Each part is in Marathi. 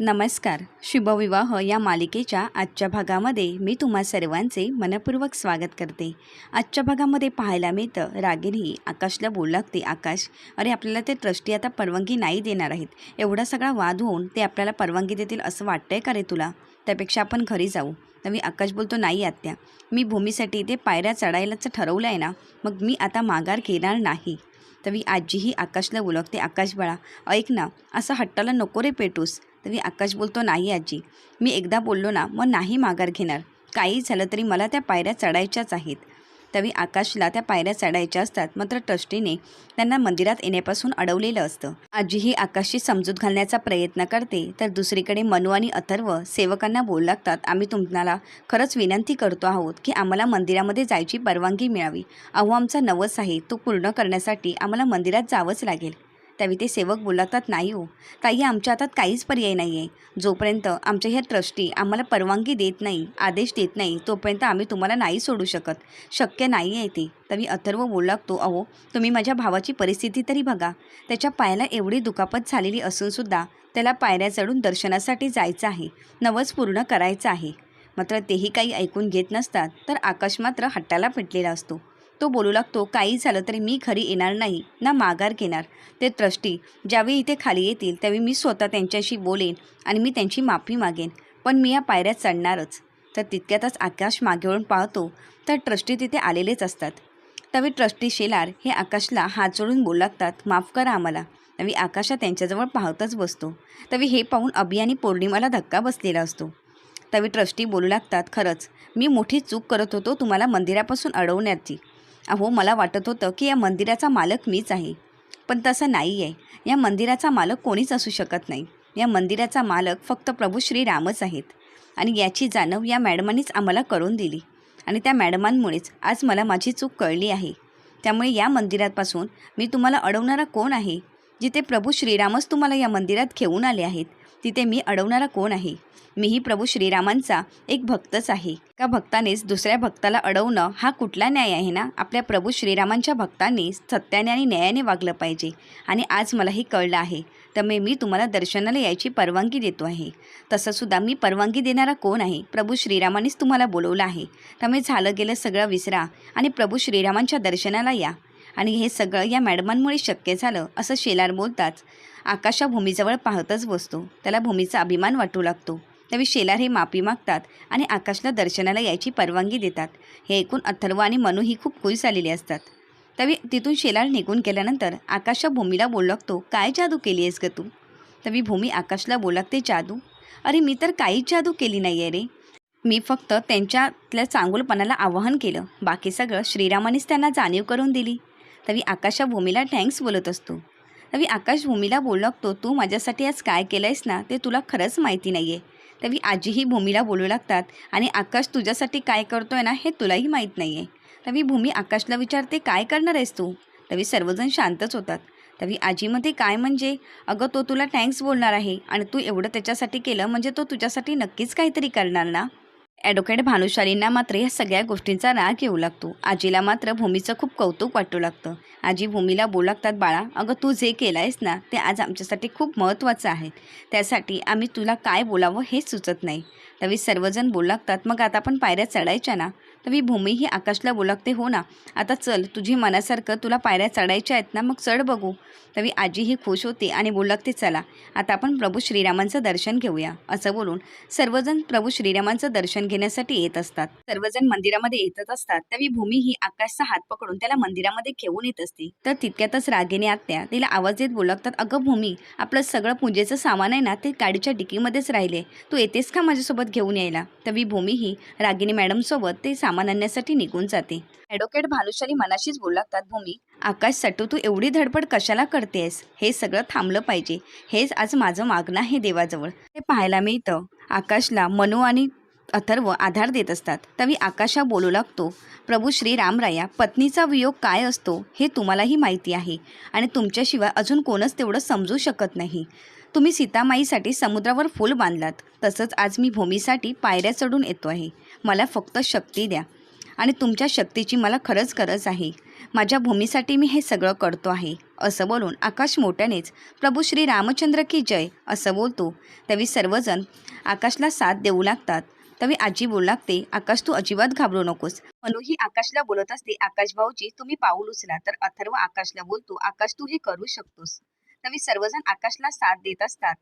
नमस्कार. शुभविवाह या मालिकेच्या आजच्या भागामध्ये मी तुम्हा सर्वांचे मनपूर्वक स्वागत करते. आजच्या भागामध्ये पाहायला मिळतं रागिनी आकाशला बोलू लागते आकाश. अरे आपल्याला ते ट्रस्टी आता परवानगी नाही देणार आहेत. एवढा सगळा वाद होऊन ते आपल्याला परवानगी देतील असं वाटतंय का रे तुला? त्यापेक्षा आपण घरी जाऊ. मी आकाश बोलतो नाही आत्या. मी भूमीसाठी ते पायऱ्या चढायलाच ठरवलं आहे ना. मग मी आता माघार घेणार नाही. तवी आजीही आकाशला बोलवते आकाश बाळा ऐक ना असं हट्टाला नको रे पेटूस. तवी आकाश बोलतो नाही आजी मी एकदा बोललो ना मग नाही माघार घेणार. काही झालं तरी मला त्या पायऱ्या चढायच्याच आहेत. तवी आकाशला त्या पायऱ्या चढायच्या असतात. मात्र ट्रस्टीने त्यांना मंदिरात येण्यापासून अडवलेलं असतं. आजीही आकाशची समजूत घालण्याचा प्रयत्न करते. तर दुसरीकडे मनू आणि अथर्व सेवकांना बोलू लागतात. आम्ही तुम्हाला खरंच विनंती करतो आहोत की आम्हाला मंदिरामध्ये जायची परवानगी मिळावी. अहो आमचा नवस आहे. तो पूर्ण करण्यासाठी आम्हाला मंदिरात जावंच लागेल. त्यावेळी ते सेवक बोलतात नाही हो. ताई आमच्या हातात काहीच पर्याय नाही आहे जोपर्यंत आमच्या ह्या ट्रस्टी आम्हाला परवानगी देत नाही आदेश देत नाही तोपर्यंत आम्ही तुम्हाला नाही सोडू शकत. शक्य नाही आहे ते. तरी अथर्व बोलू लागतो अहो तुम्ही माझ्या भावाची परिस्थिती तरी बघा. त्याच्या पायाला एवढी दुखापत झालेली असूनसुद्धा त्याला पायऱ्या चढून दर्शनासाठी जायचं आहे. नवस पूर्ण करायचं आहे. मात्र तेही काही ऐकून घेत नसतात तर आकाश मात्र हट्टाला पेटलेला असतो. तो बोलू लागतो काही झालं तरी मी घरी येणार नाही ना माघार घेणार. ते ट्रस्टी ज्यावेळी इथे खाली येतील त्यावेळी मी स्वतः त्यांच्याशी बोलेन आणि मी त्यांची माफी मागेन. पण मी या पायऱ्यात चढणारच. तर तितक्यातच आकाश मागे वळून पाहतो तर ट्रस्टी तिथे आलेलेच असतात. त्यावेळी ट्रस्टी शेलार हे आकाशला हात जोडून बोलू लागतात माफ करा आम्हाला. त्यावेळी आकाशा त्यांच्याजवळ पाहतच बसतो. त्यावेळी हे पाहून अभि आणि पौर्णिमाला धक्का बसलेला असतो. त्यावेळी ट्रस्टी बोलू लागतात खरंच मी मोठी चूक करत होतो तुम्हाला मंदिरापासून अडवण्याची. अहो मला वाटत होतं की या मंदिराचा मालक मीच आहे. पण तसं नाही आहे या मंदिराचा मालक कोणीच असू शकत नाही. या मंदिराचा मालक फक्त प्रभू श्रीरामच आहेत. आणि याची जाणव या मॅडमांनीच आम्हाला करून दिली. आणि त्या मॅडमांमुळेच आज मला माझी चूक कळली आहे. त्यामुळे या मंदिरापासून मी तुम्हाला अडवणारा कोण आहे? जिथे प्रभू श्रीरामच तुम्हाला या मंदिरात घेऊन आले आहेत तिथे मी अडवणारा कोण आहे? मीही प्रभू श्रीरामांचा एक भक्तच आहे. का भक्तानेच दुसऱ्या भक्ताला अडवणं हा कुठला न्याय आहे ना? आपल्या प्रभू श्रीरामांच्या भक्तांनी सत्याने आणि न्यायाने वागलं पाहिजे. आणि आज मला हे कळलं आहे. त्यामुळे मी तुम्हाला दर्शनाला यायची परवानगी देतो आहे. तसंसुद्धा मी परवानगी देणारा कोण आहे? प्रभू श्रीरामानेच तुम्हाला बोलवलं आहे. त्यामुळे झालं गेलं सगळं विसरा. आणि प्रभू श्रीरामांच्या दर्शनाला या. आणि हे सगळं या मॅडमांमुळे शक्य झालं असं शेलार बोलताच. आकाशा भूमीजवळ पाहतच बसतो. त्याला भूमीचा अभिमान वाटू लागतो. त्यावेळी शेलार हे माफी मागतात आणि आकाशला दर्शनाला यायची परवानगी देतात. हे ऐकून अथर्व आणि मनू ही खूप खुश झालेली असतात. त्यावेळी तिथून शेलार निघून गेल्यानंतर आकाशा भूमीला बोलू लागतो काय जादू केली आहेस ग तू? तवी भूमी आकाशला बोलू लागते जादू? अरे मी तर काहीच जादू केली नाही आहे रे. मी फक्त त्यांच्यातल्या चांगुलपणाला आवाहन केलं. बाकी सगळं श्रीरामानेच त्यांना जाणीव करून दिली. तवी आकाशा भूमीला थँक्स बोलत असतो. तवी आकाश भूमीला बोलू लागतो तू माझ्यासाठी आज काय केलं आहेस ना ते तुला खरंच माहिती नाही आहे तवी आजीही भूमीला बोलू लागतात आणि आकाश तुझ्यासाठी काय करतोय ना हे तुलाही माहीत नाही आहे तवी भूमी आकाशला विचारते काय करणार आहेस तू? तवी सर्वजण शांतच होतात. तवी आजीमध्ये काय म्हणजे? अगं तो तुला थँक्स बोलणार आहे आणि तू एवढं त्याच्यासाठी केलं म्हणजे तो तुझ्यासाठी नक्कीच काहीतरी करणार ना? ॲडव्होकेट भानुशालींना मात्र या सगळ्या गोष्टींचा राग येऊ लागतो. आजीला मात्र भूमीचं खूप कौतुक वाटू लागतं. आजी भूमीला बोलू लागतात बाळा अगं तू जे केलं आहेस ना ते आज आमच्यासाठी खूप महत्त्वाचं आहे. त्यासाठी आम्ही तुला काय बोलावं हे सुचत नाही. तवी सर्वजण बोलागतात लागतात मग आता आपण पायऱ्या चढायच्या ना? तवी भूमी ही आकाशला बोलागते हो ना? आता चल तुझी मनासारखं तुला पायऱ्या चढायच्या आहेत ना मग चढ बघू. तवी आजी ही खुश होते आणि बोलागते चला आता आपण प्रभू श्रीरामांचं दर्शन घेऊया असं बोलून सर्वजण प्रभू श्रीरामांचं दर्शन घेण्यासाठी येत असतात. सर्वजण मंदिरामध्ये येतच असतात. तवी भूमी ही आकाशचा हात पकडून त्याला मंदिरामध्ये घेऊन येत असते. तर तितक्यातच रागेने आत्या तिला आवाज देत बोलागतात अगं भूमी आपलं सगळं पूजेचं सामान आहे ना ते गाडीच्या डिकीमध्येच राहिले. तू येतेस का माझ्यासोबत घेऊन यायला. तवी भूमी ही रागिनी मॅडमसोबत ते सामान आणण्यासाठी निघून जाते. ॲडव्होकेट भानुशाली मनाशीच बोलू लागतात भूमी आकाश सटू तू एवढी धडपड कशाला करतेस हे सगळं थांबलं पाहिजे. हेच आज माझं मागणं आहे देवाजवळ. ते पाहायला मिळतं. आकाशला मनू आणि अथर्व आधार देत असतात. तवी आकाशा बोलू लागतो प्रभू श्री रामराया पत्नीचा वियोग काय असतो हे तुम्हालाही माहिती आहे आणि तुमच्याशिवाय अजून कोणच तेवढं समजू शकत नाही. तुम्ही सीतामाईसाठी समुद्रावर फूल बांधलात. तसंच आज मी भूमीसाठी पायऱ्या चढून येतो आहे. मला फक्त शक्ती द्या. आणि तुमच्या शक्तीची मला खरंच गरज आहे. माझ्या भूमीसाठी मी हे सगळं करतो आहे. असं बोलून आकाश मोठ्यानेच प्रभू श्री रामचंद्र की जय असं बोलतो. त्यावेळी सर्वजण आकाशला साथ देऊ लागतात. त्यावेळी आजी बोलू लागते आकाश तू अजिबात घाबरू नकोस. मनूही आकाशला बोलत असते आकाश भाऊजी तुम्ही पाऊल उचला. तर अथर्व आकाशला बोलतो आकाश तू हे करू शकतोस. वास्तविक सर्वजण आकाशला साथ देत असतात.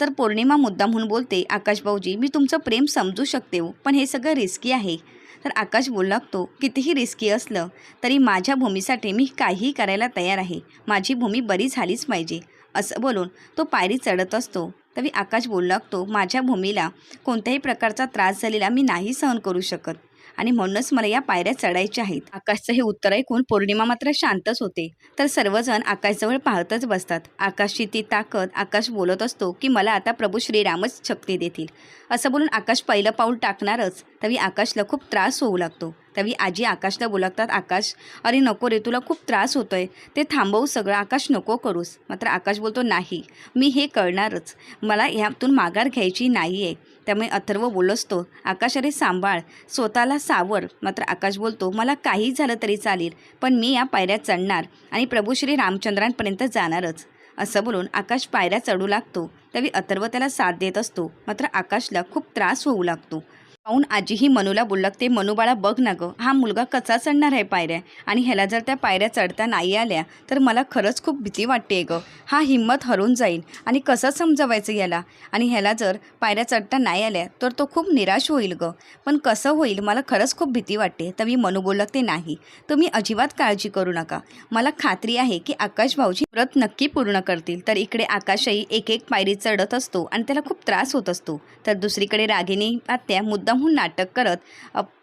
तर पौर्णिमा मुद्दा म्हणून बोलते आकाश भाऊजी मी तुमचं प्रेम समजू शकते हो, पण हे सगळं रिस्की आहे. तर आकाश बोलू लागतो कितीही रिस्की असलं तरी माझ्या भूमीसाठी मी काहीही करायला तयार आहे. माझी भूमी बरी झालीच पाहिजे. असं बोलून तो पायरी चढत असतो. तरी आकाश बोलू लागतो माझ्या भूमीला कोणत्याही प्रकारचा त्रास झालेला मी नाही सहन करू शकत. आणि म्हणूनच मला या पायऱ्या चढायच्या आहेत. आकाशचं हे उत्तर ऐकून पौर्णिमा मात्र शांतच होते. तर सर्वजण आकाशजवळ पाहतच बसतात. आकाशची ती ताकद आकाश बोलत असतो की मला आता प्रभू श्रीरामच शक्ती देतील. असं बोलून आकाश पहिलं पाऊल टाकणारच. तरी आकाशला खूप त्रास होऊ लागतो. त्यावेळी आजी आकाशला बोलतात आकाश अरे नको रे तुला खूप त्रास होतोय. ते थांबवू सगळं. आकाश नको करूस. मात्र आकाश बोलतो नाही. मी हे कळणारच मला ह्यातून माघार घ्यायची नाही आहे त्यामुळे अथर्व बोलत असतो आकाश अरे सांभाळ स्वतःला सावर. मात्र आकाश बोलतो मला काही झालं तरी चालेल पण मी या पायऱ्या चढणार आणि प्रभू श्री रामचंद्रांपर्यंत जाणारच. असं बोलून आकाश पायऱ्या चढू लागतो. त्यावेळी अथर्व त्याला साथ देत असतो मात्र आकाशला खूप त्रास होऊ लागतो. पाहून आजीही मनूला बोलू ते मनूबाळा बघ ना गं हा मुलगा कसा चढणार आहे पायऱ्या? आणि ह्याला जर त्या पायऱ्या चढता नाही आल्या तर मला खरंच खूप भीती वाटते गं. हा हिंमत हरून जाईल आणि कसं समजवायचं याला? आणि ह्याला जर पायऱ्या चढता नाही आल्या तर तो खूप निराश होईल गं. पण कसं होईल मला खरंच खूप भीती वाटते. तर मी मनू बोलू ते नाही. तुम्ही अजिबात काळजी करू नका. मला खात्री आहे की आकाश भाऊजी व्रत नक्की पूर्ण करतील. तर इकडे आकाशही एक एक पायरी चढत असतो आणि त्याला खूप त्रास होत असतो. तर दुसरीकडे रागिनी आत्या मुद्दामहून नाटक करत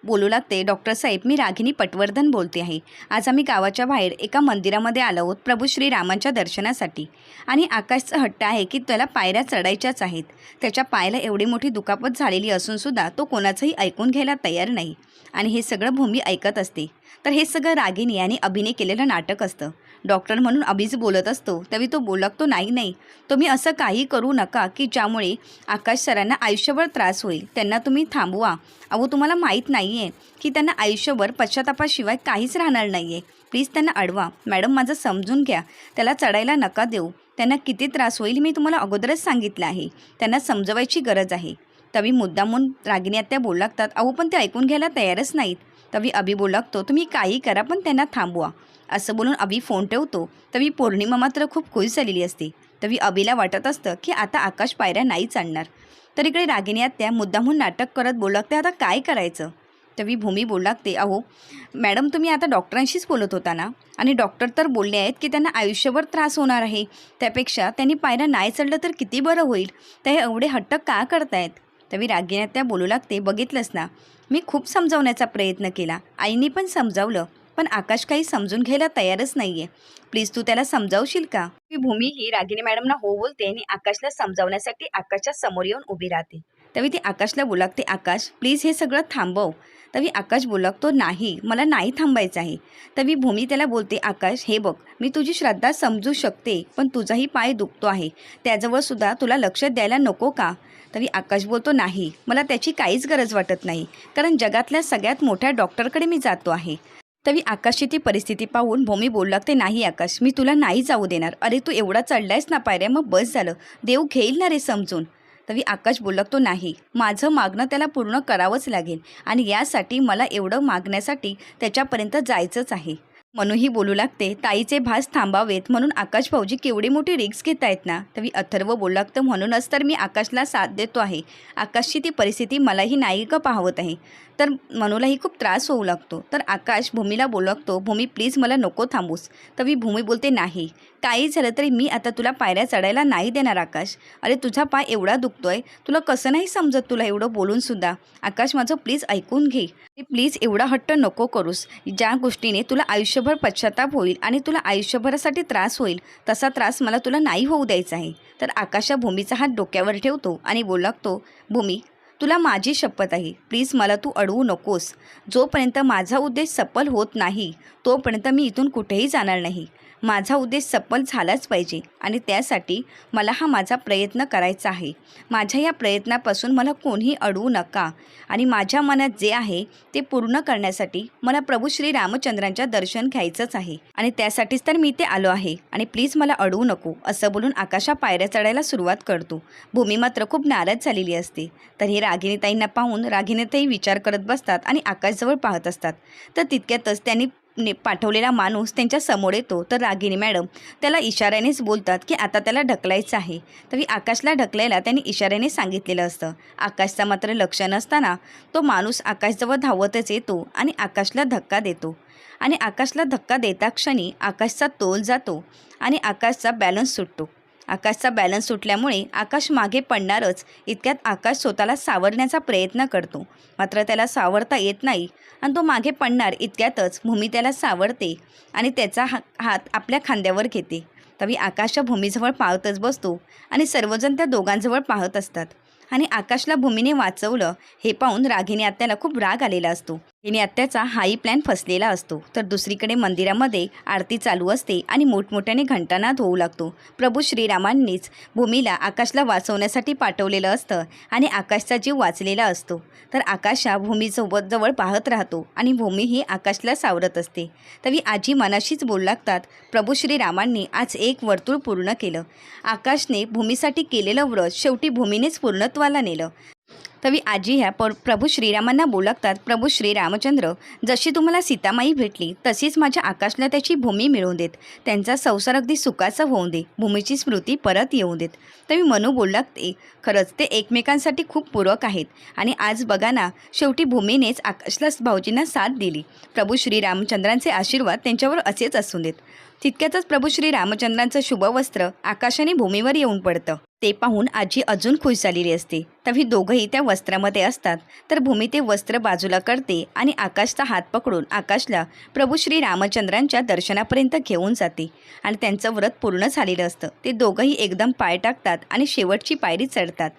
बोलू लागते. डॉक्टर साहेब मी रागिनी पटवर्धन बोलते आहे. आज आम्ही गावाच्या बाहेर एका मंदिरामध्ये आलो आहोत प्रभू श्रीरामांच्या दर्शनासाठी. आणि आकाशचं हट्ट आहे की त्याला पायऱ्या चढायच्याच आहेत. त्याच्या पायाला एवढी मोठी दुखापत झालेली असूनसुद्धा तो कोणाचंही ऐकून घ्यायला तयार नाही. आणि हे सगळं भूमी ऐकत असते. तर हे सगळं रागिनी आणि अभिनय केलेलं नाटक असतं. डॉक्टर म्हणून अभिज बोलत असतो. त्यावेळी तो बोलत तो नाही नाही. तुम्ही असं काही करू नका की ज्यामुळे आकाश सरांना आयुष्यभर त्रास होईल. त्यांना तुम्ही थांबवा. अहो तुम्हाला माहीत नाही आहे की त्यांना आयुष्यभर पश्चातापाशिवाय काहीच राहणार नाही आहे प्लीज त्यांना अडवा. मॅडम माझं समजून घ्या. त्याला चढायला नका देऊ. त्यांना किती त्रास होईल मी तुम्हाला अगोदरच सांगितलं आहे. त्यांना समजवायची गरज आहे. तवी मुद्दामून रागिणी आत्या बोलू लागतात. अहो पण ते ऐकून घ्यायला तयारच नाहीत. तवी अभि बोलू लागतो तुम्ही काही करा पण त्यांना थांबवा. असं बोलून अभि फोन ठेवतो. तवी पौर्णिमा मात्र खूप खुश झालेली असते. तवी अभिला वाटत असतं की आता आकाश पायऱ्या नाही चालणार. तर इकडे रागिणी आत्या मुद्दामहून नाटक करत बोलू लागते. आता काय करायचं? तवी भूमी बोलू लागते अहो मॅडम तुम्ही आता डॉक्टरांशीच बोलत होता ना? आणि डॉक्टर तर बोलले आहेत की त्यांना आयुष्यभर त्रास होणार आहे. त्यापेक्षा त्यांनी पायऱ्या नाही चढलं तर किती बरं होईल? ते एवढे हट्ट का करतायत? तवी रागिण्यात त्या बोलू लागते बघितलंच ना? मी खूप समजावण्याचा प्रयत्न केला. आईने पण समजावलं पण आकाश काही समजून घ्यायला तयारच नाही आहे प्लीज तू त्याला समजावशील का? मी भूमी ही रागिनी मॅडमना हो बोलते आणि आकाशला समजावण्यासाठी आकाशच्या समोर येऊन उभी राहते. त्यावेळी ती आकाशला बोलागते आकाश प्लीज हे सगळं थांबव. तवी आकाश बोलागतो नाही मला नाही थांबायचं आहे. तवी भूमी त्याला बोलते आकाश हे बघ मी तुझी श्रद्धा समजू शकते पण तुझाही पाय दुखतो आहे. त्याजवळसुद्धा तुला लक्ष द्यायला नको का? तरी आकाश बोलतो नाही मला त्याची काहीच गरज वाटत नाही कारण जगातल्या सगळ्यात मोठ्या डॉक्टरकडे मी जातो आहे. तवी आकाशची ती परिस्थिती पाहून भूमी बोलू लागते नाही आकाश मी तुला नाही जाऊ देणार. अरे तू एवढा चढलायस ना पायऱ्या मग बस झालं. देव घेईल ना रे समजून. तरी आकाश बोलकतो नाही. माझं मागणं त्याला पूर्ण करावंच लागेल आणि यासाठी मला एवढं मागण्यासाठी त्याच्यापर्यंत जायचंच आहे. मनूही बोलू लागते. ताईचे भास थांबावेत म्हणून आकाश भाऊजी केवढी मोठी रिक्स घेत आहेत ना? तरी अथर्व बोलू लागतं म्हणूनच तर मी आकाशला साथ देतो आहे. आकाशची ती परिस्थिती मलाही नाही पाहवत आहे? तर मनूलाही खूप त्रास होऊ लागतो. तर आकाश भूमीला बोलू लागतो भूमी प्लीज मला नको थांबूस. तरी भूमी बोलते नाही. काही झालं तरी मी आता तुला पायऱ्या चढायला नाही देणार आकाश. अरे तुझा पाय एवढा दुखतोय. तुला कसं नाही समजत तुला एवढं बोलूनसुद्धा आकाश माझं प्लीज ऐकून घे. प्लीज एवढा हट्ट नको करूस. ज्या गोष्टीने तुला आयुष्य आयुष्यभर पश्चाताप होईल आणि तुला आयुष्यभरासाठी त्रास होईल तसा त्रास मला तुला नाही होऊ द्यायचा आहे. तर आकाशा भूमीचा हात डोक्यावर ठेवतो आणि बोलू लागतो भूमी तुला माझी शपथ आहे. प्लीज मला तू अडवू नकोस. जोपर्यंत माझा उद्देश सफल होत नाही तोपर्यंत मी इथून कुठेही जाणार नाही. माझा उद्देश सफल झालाच पाहिजे आणि त्यासाठी मला हा माझा प्रयत्न करायचा आहे. माझ्या या प्रयत्नापासून मला कोणीही अडवू नका. आणि माझ्या मनात जे आहे ते पूर्ण करण्यासाठी मला प्रभू श्री रामचंद्रांच्या दर्शन घ्यायचंच आहे. आणि त्यासाठीच तर मी ते आलो आहे. आणि प्लीज मला अडवू नको असं बोलून आकाशा पायऱ्या चढायला सुरुवात करतो. भूमी मात्र खूप नाराज झालेली असते. तर ही रागिनीताईंना पाहून रागिनीताई विचार करत बसतात आणि आकाशजवळ पाहत असतात. तर तितक्यातच त्यांनी ने पाठवलेला माणूस त्यांच्यासमोर येतो. तर रागिनी मॅडम त्याला इशाऱ्यानेच बोलतात की आता त्याला ढकलायचं आहे. तरी आकाशला ढकलायला त्यांनी इशाऱ्याने सांगितलेलं असतं. आकाशचा मात्र लक्ष नसताना तो माणूस आकाशजवळ धावतच येतो आणि आकाशला धक्का देतो. आणि आकाशला धक्का देता क्षणी आकाशचा तोल जातो आणि आकाशचा बॅलन्स सुटतो. आकाशचा बॅलन्स सुटल्यामुळे आकाश मागे पडणारच. इतक्यात आकाश स्वतःला सावरण्याचा प्रयत्न करतो. मात्र त्याला सावरता येत नाही आणि तो मागे पडणार इतक्यातच भूमी त्याला सावरते आणि त्याचा हा हात आपल्या खांद्यावर घेते. तवी आकाशच्या भूमीजवळ पाहतच बसतो आणि सर्वजण त्या दोघांजवळ पाहत असतात. आणि आकाशला भूमीने वाचवलं हे पाहून रागिनी आत्याला खूप राग आलेला असतो. तिने आत्याचा हाही प्लॅन फसलेला असतो. तर दुसरीकडे मंदिरामध्ये आरती चालू असते आणि मोठमोठ्याने घंटानाद होऊ लागतो. प्रभू श्रीरामांनीच भूमीला आकाशला वाचवण्यासाठी पाठवलेलं असतं आणि आकाशचा जीव वाचलेला असतो. तर आकाश हा भूमीसोबत जवळ पाहत राहतो आणि भूमी ही आकाशला सावरत असते. तरी आजी मनाशीच बोलू लागतात प्रभू श्रीरामांनी आज एक वर्तुळ पूर्ण केलं. आकाशने भूमीसाठी केलेलं व्रत शेवटी भूमीनेच पूर्णत्वाला नेलं. तवी आजी ह्या पर प्रभू श्रीरामांना बोलागतात प्रभू श्रीरामचंद्र जशी तुम्हाला सीतामाई भेटली तशीच माझ्या आकाशला त्याची भूमी मिळवून देत. त्यांचा संसार अगदी सुखाचा होऊन दे भूमीची स्मृती परत येऊन देत. तरी मनू बोलू लागते खरंच ते एकमेकांसाठी खूप पूरक आहेत आणि आज बघा ना शेवटी भूमीनेच आकाशला भाऊजींना साथ दिली. प्रभू श्रीरामचंद्रांचे आशीर्वाद त्यांच्यावर असेच असून देत. तितक्यातच प्रभू श्री रामचंद्रांचं शुभवस्त्र आकाशाने भूमीवर येऊन पडतं. ते पाहून आजी अजून खुश झालेली असते. तरी दोघंही त्या वस्त्रामध्ये असतात. तर भूमी ते वस्त्र बाजूला करते आणि आकाशचा हात पकडून आकाशला प्रभू श्री रामचंद्रांच्या दर्शनापर्यंत घेऊन जाते. आणि त्यांचं व्रत पूर्ण झालेलं असतं. ते दोघंही एकदम पाय टाकतात आणि शेवटची पायरी चढतात.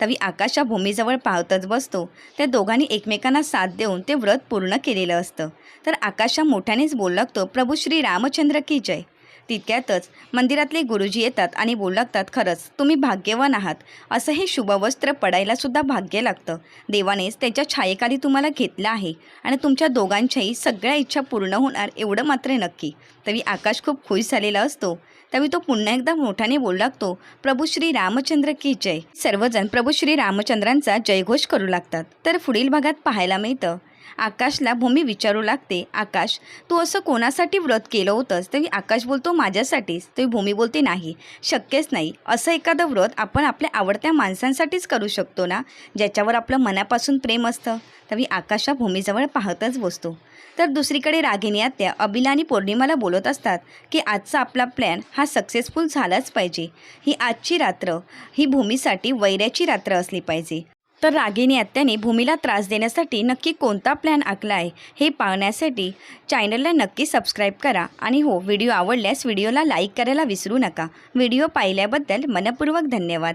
तवी आकाशा भूमीजवळ पाहतच बसतो. त्या दोघांनी एकमेकांना साथ देऊन ते व्रत पूर्ण केलेलं असतं. तर आकाशा मोठ्यानेच बोल लागतो प्रभू श्री रामचंद्र की जय. तितक्यातच मंदिरातले गुरुजी येतात आणि बोलू लागतात खरंच तुम्ही भाग्यवान आहात. असं हे शुभवस्त्र पडायलासुद्धा भाग्य लागतं. देवानेच त्याच्या छायेखाली तुम्हाला घेतलं आहे आणि तुमच्या दोघांच्याही सगळ्या इच्छा पूर्ण होणार एवढं मात्र नक्की. तरी आकाश खूप खुश झालेला असतो. त्यावेळी तो पुन्हा एकदा मोठ्याने बोलू लागतो प्रभू श्री रामचंद्र की जय. सर्वजण प्रभू श्री रामचंद्रांचा जयघोष करू लागतात. तर पुढील भागात पाहायला मिळतं. आकाशला भूमी विचारू लागते. आकाश तू असं कोणासाठी व्रत केलं होतंस? तरी आकाश बोलतो माझ्यासाठीच. तरी भूमी बोलते नाही शक्यच नाही. असं एखादं व्रत आपण आपल्या आवडत्या माणसांसाठीच करू शकतो ना? ज्याच्यावर आपलं मनापासून प्रेम असतं. तरी आकाशा भूमीजवळ पाहतच बसतो. तर दुसरीकडे रागिनी आत्या अबिला आणि पौर्णिमाला बोलत असतात की आजचा आपला प्लॅन हा सक्सेसफुल झालाच पाहिजे. ही आजची रात्र ही भूमीसाठी वैऱ्याची रात्र असली पाहिजे. तर रागिनी आत्याने भूमीला त्रास देण्यासाठी नक्की कोणता प्लॅन आखला आहे हे पाहण्यासाठी चॅनलला नक्की सबस्क्राईब करा. आणि हो व्हिडिओ आवडल्यास व्हिडिओला लाईक करायला विसरू नका. व्हिडिओ पाहिल्याबद्दल मनपूर्वक धन्यवाद.